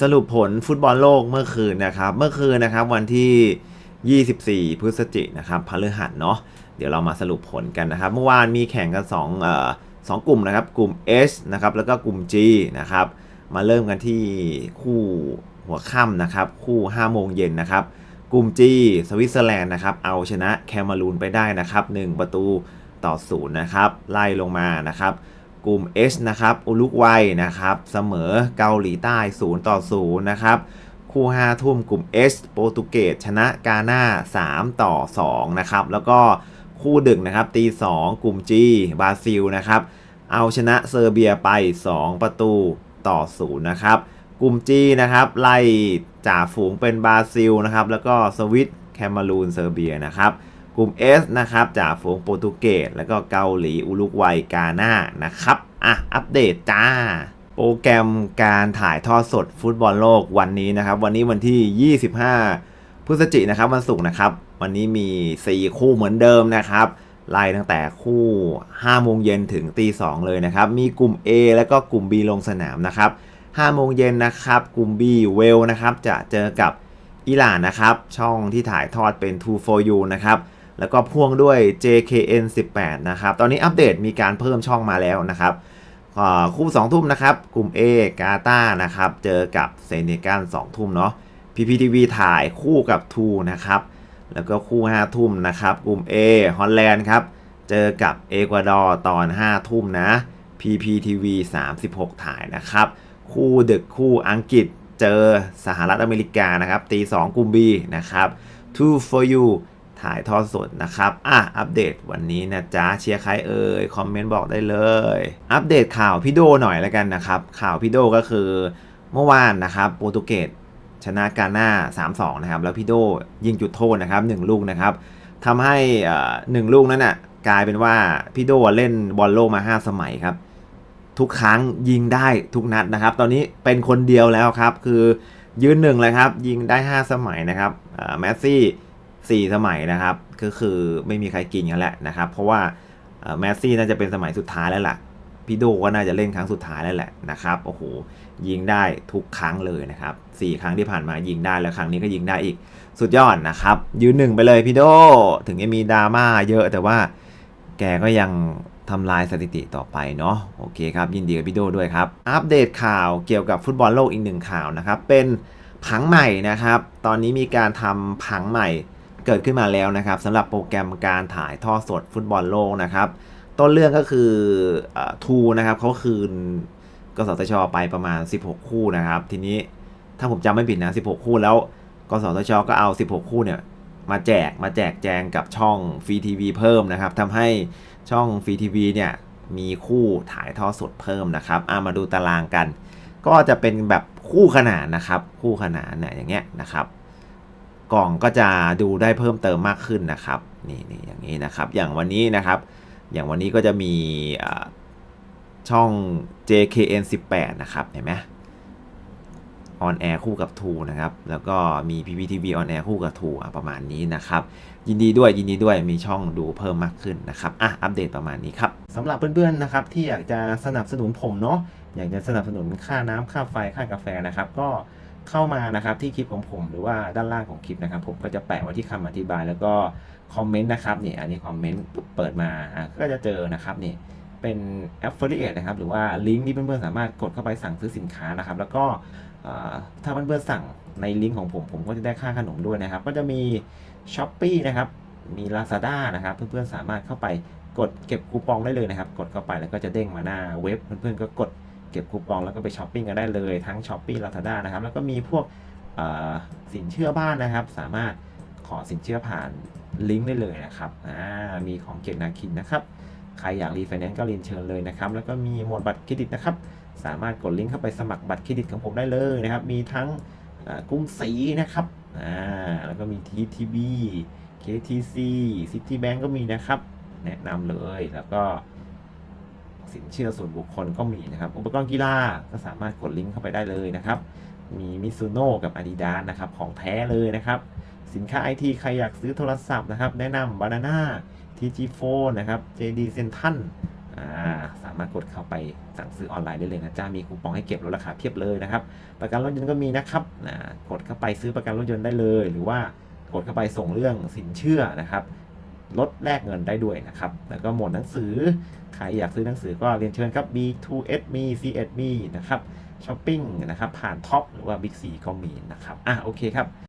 สรุปผลฟุตบอลโลกเมื่อคืนนะครับ เมื่อคืนนะครับวันที่ 24 พฤศจิกนะครับพฤหัสเนาะเดี๋ยวเรามาสรุปผลกันนะครับ เมื่อวานมีแข่งกัน2เอ่อสองกลุ่มนะครับ กลุ่ม S นะครับแล้วก็กลุ่ม G นะครับ มาเริ่มกันที่คู่หัวค่ำนะครับ คู่ 5 โมงเย็นนะครับ กลุ่ม G สวิตเซอร์แลนด์นะครับเอาชนะแคมารูนไปได้นะครับ 1 ประตูต่อศูนย์นะครับ ไล่ลงมานะครับ กลุ่ม H นะครับอุรุกวัยนะครับเสมอเกาหลีใต้ 0 ต่อ 0 นะครับ คู่5ทุ่มกลุ่ม H โปรตุเกสชนะกาหน้า 3 ต่อ 2 นะครับ แล้วก็คู่ดึกนะครับตี 2 กลุ่ม G บราซิลนะครับเอาชนะเซอร์เบียไป 2 ประตูต่อ 0 นะครับ กลุ่ม G นะครับไล่จ่าฝูงเป็นบราซิลนะครับแล้วก็สวิตแคมารูนเซอร์เบียนะครับ กลุ่ม S นะครับจ่าฝูงโปรตุเกสแล้วก็เกาหลีอุรุกวัยกาหน้านะครับ อะ อัปเดตจ้า โปรแกรมการถ่ายทอดสดฟุตบอลโลกวันนี้นะครับ วันนี้วันที่ 25 พฤศจิกนะครับวันศุกร์นะครับ วันนี้มี 4 คู่เหมือนเดิมนะครับไล่ตั้งแต่คู่5โมงเย็นถึงตี2เลยนะครับ มีกลุ่ม A แล้วก็กลุ่ม B ลงสนามนะครับ5โมงเย็นนะครับ กลุ่ม B เวลนะครับ จะเจอกับอิหร่านนะครับ ช่องที่ถ่ายทอดเป็น2 for you นะครับ แล้วก็พ่วงด้วย JKN 18นะครับ ตอนนี้อัปเดตมีการเพิ่มช่องมาแล้วนะครับคู่ 2 ทุ่มนะครับ กลุ่ม A กาตานะครับ เจอกับเซเนกัล2ทุ่มเนาะ PPTV ถ่ายคู่กับ2นะครับ แล้วก็คู่ 5 ทุ่มนะครับ กลุ่ม A ฮอลแลนด์ครับ เจอกับเอกวาดอร์ตอน 5 ทุ่มนะ PPTV 36 ถ่ายนะครับ คู่ดึกคู่อังกฤษเจอสหรัฐอเมริกานะครับตี2กลุ่ม B นะครับ2 for you ถ่ายทอดสดนะครับ อะ อัปเดตวันนี้นะจ๊ะ เชียร์ใครเอ่ย คอมเมนต์บอกได้เลย อัปเดตข่าวพี่โดหน่อยแล้วกันนะครับ ข่าวพี่โดก็คือเมื่อวานนะครับ โปรตุเกสชนะกาหน้า 3-2 นะครับ แล้วพี่โดยิงจุดโทษนะครับ 1 ลูกนะครับทำให้อ่อหนึ่งลูกนั้นน่ะกลายเป็นว่าพี่โดเล่นบอลโลกมา 5 สมัยครับ ทุกครั้งยิงได้ทุกนัดนะครับ ตอนนี้เป็นคนเดียวแล้วครับ คือยืนหนึ่งเลยครับ ยิงได้ 5 สมัยนะครับแมสซี่ 4 สมัยนะครับ ก็คือไม่มีใครกินกันแหล้วนะครับ เพราะว่าแมสซี่น่าจะเป็นสมัยสุดท้ายแล้วล่ะพี่โดก็น่าจะเล่นครั้งสุดท้ายแล้วแหละนะครับโอ้โหยิงได้ทุกครั้งเลยนะครับ4ครั้งที่ผ่านมายิงได้แล้วครั้งนี้ก็ยิงได้อีกสุดยอดนะครับ ยืนหนึ่งไปเลยพี่โดถึงจะมีดราม่าเยอะแต่ว่าแกก็ยังทำลายสถิติต่อไปเนาะโอเคครับ ยินดีกับพี่โดด้วยครับ อัปเดตข่าวเกี่ยวกับฟุตบอลโลกอีกหนึ่งข่าวนะครับ เป็นผังใหม่นะครับ ตอนนี้มีการทำผังใหม่ เกิดขึ้นมาแล้วนะครับสำหรับโปรแกรมการถ่ายทอดสดฟุตบอลโลกนะครับ ต้นเรื่องก็คือทูนะครับเขาคืนกสทชไปประมาณ 16 คู่นะครับ ทีนี้ถ้าผมจำไม่ผิดนะ 16 คู่แล้วกสทชก็เอา 16 คู่เนี่ยมาแจกมาแจกแจงกับช่องฟรีทีวีเพิ่มนะครับทำให้ช่องฟรีทีวีเนี่ยมีคู่ถ่ายทอดสดเพิ่มนะครับอามาดูตารางกัน ก็จะเป็นแบบคู่ขนานนะครับ คู่ขนานเนี่ยอย่างเงี้ยนะครับ กล่องก็จะดูได้เพิ่มเติมมากขึ้นนะครับนี่นี่อย่างนี้นะครับ อย่างวันนี้นะครับ อย่างวันนี้ก็จะมีช่อง JKN 18นะครับเห็นไหมออนแอร์คู่กับ2นะครับ แล้วก็มี PPTV ออนแอร์คู่กับ2อะประมาณนี้นะครับ ยินดีด้วยยินดีด้วยมีช่องดูเพิ่มมากขึ้นนะครับ อะ อัปเดตประมาณนี้ครับสำหรับเพื่อนๆนะครับที่อยากจะสนับสนุนผมเนาะอยากจะสนับสนุนค่าน้ำค่าไฟค่ากาแฟนะครับ ก็ เข้ามานะครับที่คลิปของผมหรือว่าด้านล่างของคลิปนะครับ ผมก็จะแปะไว้ที่คำอธิบายแล้วก็คอมเมนต์นะครับนี่อันนี้คอมเมนต์ปุ๊บเปิดมาอะก็จะเจอนะครับนี่เป็น affiliate นะครับหรือว่าลิงก์ที่เพื่อนๆสามารถกดเข้าไปสั่งซื้อสินค้านะครับ แล้วก็ถ้าเพื่อนๆสั่งในลิงก์ของผมผมก็จะได้ค่าขนมด้วยนะครับ ก็จะมี s h อ p e e นะครับมี Lazada นะครับเพื่อนๆสามารถเข้าไปกดเก็บคูปองได้เลยนะครับ กดเข้าไปแล้วก็จะเด้งมาหน้าเว็บเพื่อนๆก็กด เก็บคูปองแล้วก็ไปช้อปปิ้งกันได้เลยทั้ง s h อ p e e Lazada นะครับแล้วก็มีพวกสินเชื่อบ้านนะครับ สามารถขอสินเชื่อผ่านลิงก์ได้เลยนะครับมีของเกียรตินาคินนะครับ ใครอยากรีไฟแนนซ์ก็เรียนเชิญเลยนะครับ แล้วก็มีหมวดบัตรเครดิตนะครับ สามารถกดลิงก์เข้าไปสมัครบัตรเครดิตของผมได้เลยนะครับ มีทั้งกรุงศรีนะครับแล้วก็มี TTB KTC Citibank ก็มีนะครับ แนะนำเลยแล้วก็ สินเชื่อส่วนบุคคลก็มีนะครับ อุปกรณ์กีฬาก็สามารถกดลิงก์เข้าไปได้เลยนะครับ มีมิซูโน่กับ Adidas นะครับ ของแท้เลยนะครับ สินค้าไอทีใครอยากซื้อโทรศัพท์นะครับ แนะนำ Banana TG Phone นะครับ JD Central อ่าสามารถกดเข้าไปสั่งซื้อออนไลน์ได้เลยนะจ้ามีคูปองให้เก็บลดราคาเพียบเลยนะครับ ประกันรถยนต์ก็มีนะครับกดเข้าไปซื้อประกันรถยนต์ได้เลย หรือว่ากดเข้าไปส่งเรื่องสินเชื่อนะครับ ลดแลกเงินได้ด้วยนะครับ แล้วก็หมวดหนังสือ ใครอยากซื้อหนังสือก็เรียนเชิญครับ B2S มี C1 มีนะครับช้อปปิ้งนะครับ ผ่านท็อปหรือว่า Big C ก็มีนะครับ อะโอเคครับ